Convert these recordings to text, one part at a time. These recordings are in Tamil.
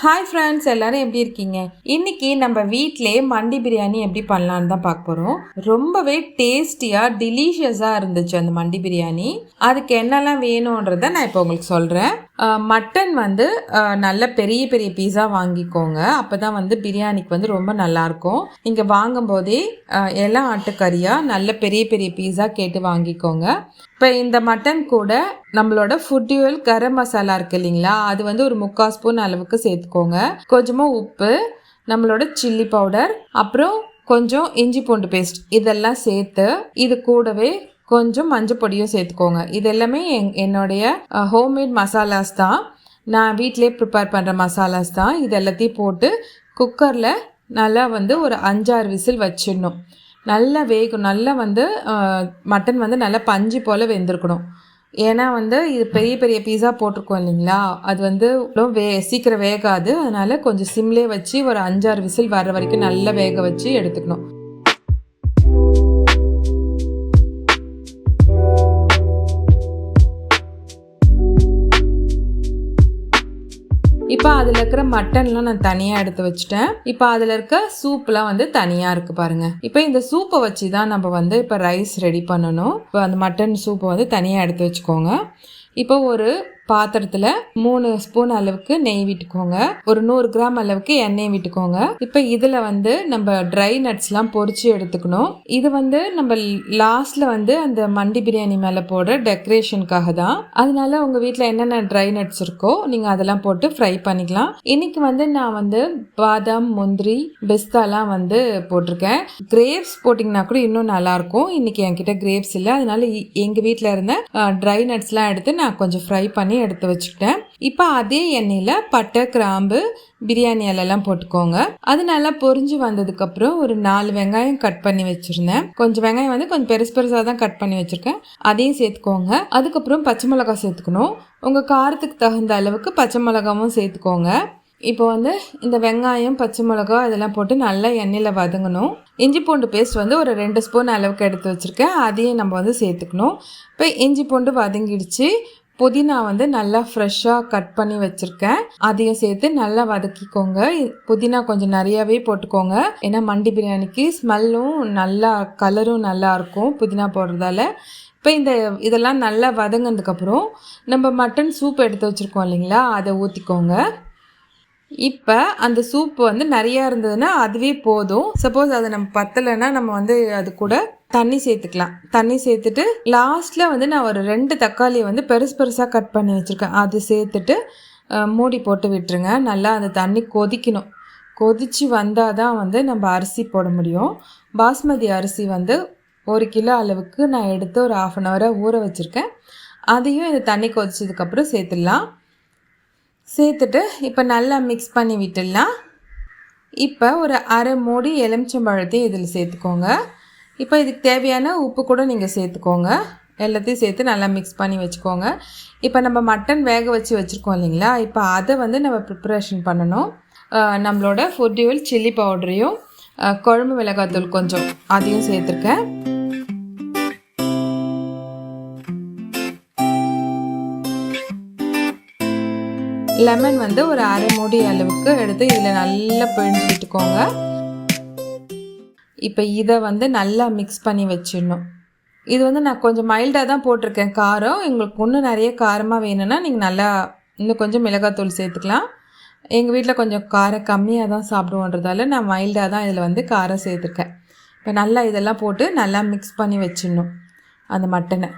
ஹாய் ஃப்ரெண்ட்ஸ் எல்லாரும் எப்படி இருக்கீங்க? இன்னைக்கு நம்ம வீட்டிலே மண்டி பிரியாணி எப்படி பண்ணலான்னு தான் பார்க்க போகிறோம் ரொம்பவே டேஸ்டியாக டெலிஷியஸாக இருந்துச்சு அந்த மண்டி பிரியாணி. அதுக்கு என்னெல்லாம் வேணுன்றதை நான் இப்போ உங்களுக்கு சொல்கிறேன் மட்டன் வந்து நல்ல பெரிய பெரிய பீஸா வாங்கிக்கோங்க. அப்போ தான் வந்து பிரியாணிக்கு வந்து ரொம்ப நல்லாயிருக்கும். நீங்கள் வாங்கும்போதே எல்லாம் ஆட்டுக்கறியாக நல்ல பெரிய பெரிய பீஸா கேட்டு வாங்கிக்கோங்க. இப்போ இந்த மட்டன் கூட நம்மளோட ஃபுட்யூல் கரம் மசாலா இருக்கு இல்லைங்களா? அது வந்து ஒரு முக்கால் ஸ்பூன் அளவுக்கு சேர்த்துக்கோங்க. கொஞ்சமாக உப்பு நம்மளோட சில்லி பவுடர் அப்புறம் கொஞ்சம் இஞ்சி பூண்டு பேஸ்ட் இதெல்லாம் சேர்த்து இது கூடவே கொஞ்சம் மஞ்சள் பொடியும் சேர்த்துக்கோங்க. இது எல்லாமே என் என்னுடைய ஹோம்மேட் மசாலாஸ் தான். நான் வீட்டிலே ப்ரிப்பேர் பண்ணுற மசாலாஸ் தான். இது எல்லாத்தையும் போட்டு குக்கரில் நல்லா வந்து ஒரு அஞ்சாறு விசில் வச்சிடணும். நல்லா வேகும் நல்லா வந்து மட்டன் வந்து நல்லா பஞ்சு போல் வெந்திருக்கணும். ஏன்னா வந்து இது பெரிய பெரிய பீஸா போட்டிருக்கோம் இல்லைங்களா? அது வந்து வே சீக்கிரம் வேகாது. அதனால கொஞ்சம் சிம்லே வச்சு ஒரு அஞ்சாறு விசில் வர்ற வரைக்கும் நல்லா வேக வச்சு எடுத்துக்கணும். அதில் இருக்கிற மட்டன்லாம் நான் தனியாக எடுத்து வச்சுட்டேன். இப்போ அதில் இருக்க சூப்லாம் வந்து தனியாக இருக்குது பாருங்க. இப்போ இந்த சூப்பை வச்சு தான் நம்ம வந்து இப்போ ரைஸ் ரெடி பண்ணணும். இப்போ அந்த மட்டன் சூப்பை வந்து தனியாக எடுத்து வச்சுக்கோங்க. இப்போ ஒரு பாத்திரத்தில் மூணு ஸ்பூன் அளவுக்கு நெய் விட்டுக்கோங்க. ஒரு நூறு கிராம் அளவுக்கு எண்ணெய் விட்டுக்கோங்க. இப்போ இதில் வந்து நம்ம ட்ரை நட்ஸ்லாம் பொறிச்சு எடுத்துக்கணும். இது வந்து நம்ம லாஸ்ட்ல வந்து அந்த மண்டி பிரியாணி மேலே போடுற டெக்கரேஷனுக்காக தான். அதனால உங்கள் வீட்டில் என்னென்ன ட்ரை நட்ஸ் இருக்கோ நீங்கள் அதெல்லாம் போட்டு ஃப்ரை பண்ணிக்கலாம். இன்னைக்கு வந்து நான் வந்து பாதாம் முந்திரி பிஸ்தாலாம் வந்து போட்டிருக்கேன். கிரேப்ஸ் போட்டிங்கன்னா கூட இன்னும் நல்லாயிருக்கும் இன்னைக்கு என்கிட்ட கிரேப்ஸ் இல்லை. அதனால இ- எங்க வீட்டில் இருந்த ட்ரை நட்ஸ்லாம் எடுத்து நான் கொஞ்சம் ஃப்ரை பண்ணி எடுத்து வச்சுக்கிட்டேன். இப்போ அதே எண்ணெயில் பட்டை கிராம்பு பிரியாணி இலையெல்லாம் போட்டுக்கோங்க. அது நல்லா பொரிஞ்சு வந்ததுக்கப்புறம் ஒரு நாலு வெங்காயம் கட் பண்ணி வச்சுருந்தேன். கொஞ்சம் வெங்காயம் வந்து கொஞ்சம் பெருசு பெருசாக தான் கட் பண்ணி வச்சுருக்கேன். அதையும் சேர்த்துக்கோங்க. அதுக்கப்புறம் பச்சை மிளகாய் சேர்த்துக்கணும். உங்கள் காரத்துக்கு தகுந்த அளவுக்கு பச்சை மிளகாவும் சேர்த்துக்கோங்க. இப்போ வந்து இந்த வெங்காயம் பச்சை மிளகா இதெல்லாம் போட்டு நல்லா எண்ணெயில் வதங்கணும். இஞ்சி பூண்டு பேஸ்ட் வந்து ஒரு ரெண்டு ஸ்பூன் அளவுக்கு எடுத்து வச்சுருக்கேன். அதையும் நம்ம வந்து சேர்த்துக்கணும். இப்போ இஞ்சி பூண்டு வதங்கிடுச்சு. புதினா வந்து நல்லா ஃப்ரெஷ்ஷாக கட் பண்ணி வச்சுருக்கேன். அதையும் சேர்த்து நல்லா வதக்கிக்கோங்க. புதினா கொஞ்சம் நிறையாவே போட்டுக்கோங்க. ஏன்னா மண்டி பிரியாணிக்கு ஸ்மெல்லும் நல்லா கலரும் நல்லா இருக்கும் புதினா போடுறதால. இப்போ இந்த இதெல்லாம் நல்லா வதங்கினதுக்கப்புறம் நம்ம மட்டன் சூப் எடுத்து வச்சுருக்கோம் இல்லைங்களா? அதை ஊற்றிக்கோங்க இப்போ அந்த சூப் வந்து நிறையா இருந்ததுன்னா அதுவே போதும். சப்போஸ் அது நம்ம பத்தலைன்னா நம்ம வந்து அது கூட தண்ணி சேர்த்துக்கலாம். தண்ணி சேர்த்துட்டு லாஸ்ட்டில் வந்து நான் ஒரு ரெண்டு தக்காளியை வந்து பெருசு பெருசாக கட் பண்ணி வச்சுருக்கேன். அது சேர்த்துட்டு மூடி போட்டு விட்டுருங்க. நல்லா அந்த தண்ணி கொதிக்கணும். கொதிச்சு வந்தால் தான் வந்து நம்ம அரிசி போட முடியும். பாஸ்மதி அரிசி வந்து ஒரு கிலோ அளவுக்கு நான் எடுத்து ஒரு ஆஃப் அன் ஹவராக ஊற வச்சுருக்கேன். அதையும் இந்த தண்ணி கொதிச்சதுக்கப்புறம் சேர்த்துடலாம். சேர்த்துட்டு இப்போ நல்லா மிக்ஸ் பண்ணி விட்டுடலாம். இப்போ ஒரு அரை மூடி எலுமிச்சம்பழத்தையும் இதில் சேர்த்துக்கோங்க. இப்போ இதுக்கு தேவையான உப்பு கூட நீங்கள் சேர்த்துக்கோங்க. எல்லாத்தையும் சேர்த்து நல்லா மிக்ஸ் பண்ணி வச்சுக்கோங்க. இப்போ நம்ம மட்டன் வேக வச்சு வச்சுருக்கோம் இல்லைங்களா? இப்போ அதை வந்து நம்ம ப்ரிப்பரேஷன் பண்ணணும். நம்மளோட ஃபுட்டியூல் சில்லி பவுடரையும் குழம்பு மிளகாத்தூள் கொஞ்சம் அதையும் சேர்த்துருக்கேன். லெமன் வந்து ஒரு அரை மூடி அளவுக்கு எடுத்து இதில் நல்லா பிழிஞ்சு விட்டுக்கோங்க இப்போ இதை வந்து நல்லா மிக்ஸ் பண்ணி வச்சிடணும். இது வந்து நான் கொஞ்சம் மைல்டாக தான் போட்டிருக்கேன். காரம் எங்களுக்கு இன்னும் நிறைய காரமாக வேணும்னா நீங்கள் நல்லா இன்னும் கொஞ்சம் மிளகாத்தூள் சேர்த்துக்கலாம். எங்கள் வீட்டில் கொஞ்சம் காரம் கம்மியாக தான் சாப்பிடுவோன்றதால நான் மைல்டாக தான் இதில் வந்து காரம் சேர்த்துருக்கேன். இப்போ நல்லா இதெல்லாம் போட்டு நல்லா மிக்ஸ் பண்ணி வச்சிடணும். அந்த மட்டனை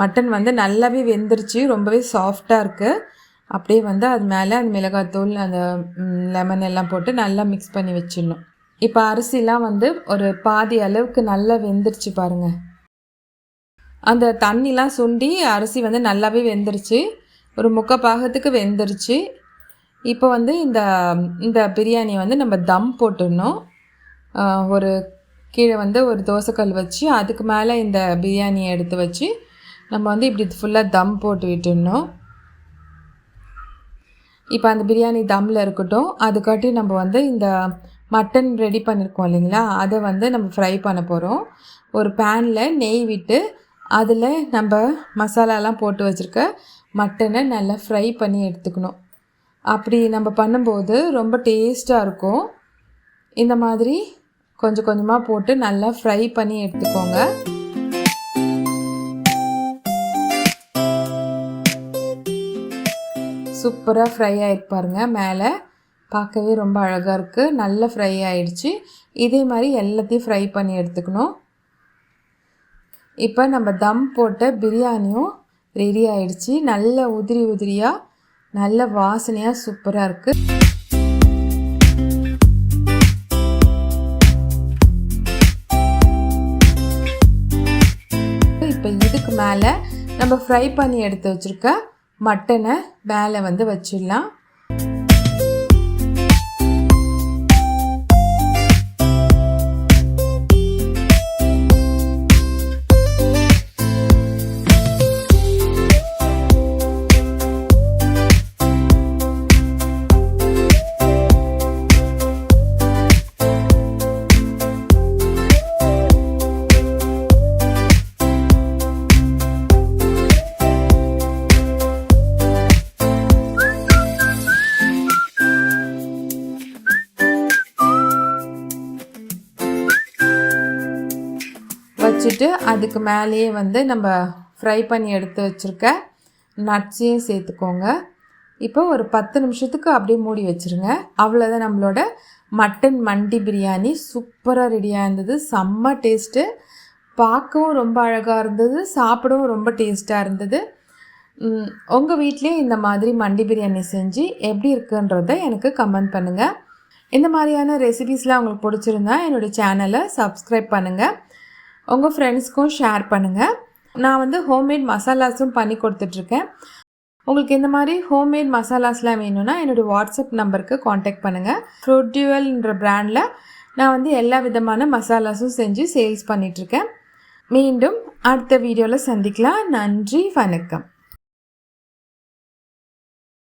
மட்டன் வந்து நல்லாவே வெந்துருச்சு ரொம்பவே சாஃப்டாக இருக்குது அப்படியே வந்து அது மேலே அந்த மிளகாத்தூள் அந்த லெமன் எல்லாம் போட்டு நல்லா மிக்ஸ் பண்ணி வச்சிடணும். இப்போ அரிசிலாம் வந்து ஒரு பாதி அளவுக்கு நல்லா வெந்துருச்சு பாருங்கள் அந்த தண்ணிலாம் சுண்டி அரிசி வந்து நல்லாவே வெந்துருச்சு. ஒரு முக்கால் பாகத்துக்கு வெந்துருச்சு. இப்போ வந்து இந்த இந்த பிரியாணி வந்து நம்ம தம் போட்டுடணும். ஒரு கீழே வந்து ஒரு தோசைக்கல் வச்சு அதுக்கு மேலே இந்த பிரியாணியை எடுத்து வச்சு நம்ம வந்து இப்படி ஃபுல்லாக தம் போட்டு விட்டுடணும். இப்போ அந்த பிரியாணி தம்மில் இருக்கட்டும் அதுக்காட்டி நம்ம வந்து இந்த மட்டன் ரெடி பண்ணியிருக்கோம் இல்லைங்களா? அதை வந்து நம்ம ஃப்ரை பண்ண போகிறோம் ஒரு பேனில் நெய் விட்டு அதில் நம்ம மசாலாலாம் போட்டு வச்சுருக்க மட்டனை நல்லா ஃப்ரை பண்ணி எடுத்துக்கணும். அப்படி நம்ம பண்ணும்போது ரொம்ப டேஸ்ட்டாக இருக்கும். இந்த மாதிரி கொஞ்சம் கொஞ்சமாக போட்டு நல்லா ஃப்ரை பண்ணி எடுத்துக்கோங்க. சூப்பராக ஃப்ரை ஆகிருப்பாருங்க மேலே பார்க்கவே ரொம்ப அழகாக இருக்குது நல்லா ஃப்ரை ஆயிடுச்சு. இதே மாதிரி எல்லாத்தையும் ஃப்ரை பண்ணி எடுத்துக்கணும். இப்போ நம்ம தம் போட்ட பிரியாணியும் ரெடி ஆயிடுச்சு. நல்ல உதிரி உதிரியாக நல்ல வாசனையாக சூப்பராக இருக்குது இப்போ இதுக்கு மேலே நம்ம ஃப்ரை பண்ணி எடுத்து வச்சுருக்க மட்டனை மேலே வந்து வச்சிடலாம். வச்சுட்டு அதுக்கு மேலேயே வந்து நம்ம ஃப்ரை பண்ணி எடுத்து வச்சுருக்க நட்ஸையும் சேர்த்துக்கோங்க. இப்போ ஒரு பத்து நிமிஷத்துக்கு அப்படியே மூடி வச்சுருங்க. அவ்வளோதான் நம்மளோட மட்டன் மண்டி பிரியாணி சூப்பராக ரெடியாக இருந்தது. செம்ம டேஸ்ட்டு பார்க்கவும் ரொம்ப அழகாக இருந்தது. சாப்பிடவும் ரொம்ப டேஸ்ட்டாக இருந்தது. உங்கள் வீட்லேயே இந்த மாதிரி மண்டி பிரியாணி செஞ்சு எப்படி இருக்குன்றத எனக்கு கமெண்ட் பண்ணுங்கள் இந்த மாதிரியான ரெசிபீஸ்லாம் உங்களுக்கு பிடிச்சிருந்தா என்னோடய சேனலை சப்ஸ்கிரைப் பண்ணுங்கள் உங்கள் ஃப்ரெண்ட்ஸ்க்கும் ஷேர் பண்ணுங்கள் நான் வந்து ஹோம்மேட் மசாலாஸும் பண்ணி கொடுத்துட்ருக்கேன். உங்களுக்கு இந்த மாதிரி ஹோம்மேட் மசாலாஸ்லாம் வேணும்னா என்னோடய வாட்ஸ்அப் நம்பருக்கு காண்டாக்ட் பண்ணுங்கள் ஃப்ரூட்யூவல்ன்ற ப்ராண்டில் நான் வந்து எல்லா விதமான மசாலாஸும் செஞ்சு சேல்ஸ் பண்ணிகிட்ருக்கேன் மீண்டும் அடுத்த வீடியோவில் சந்திக்கலாம். நன்றி வணக்கம்.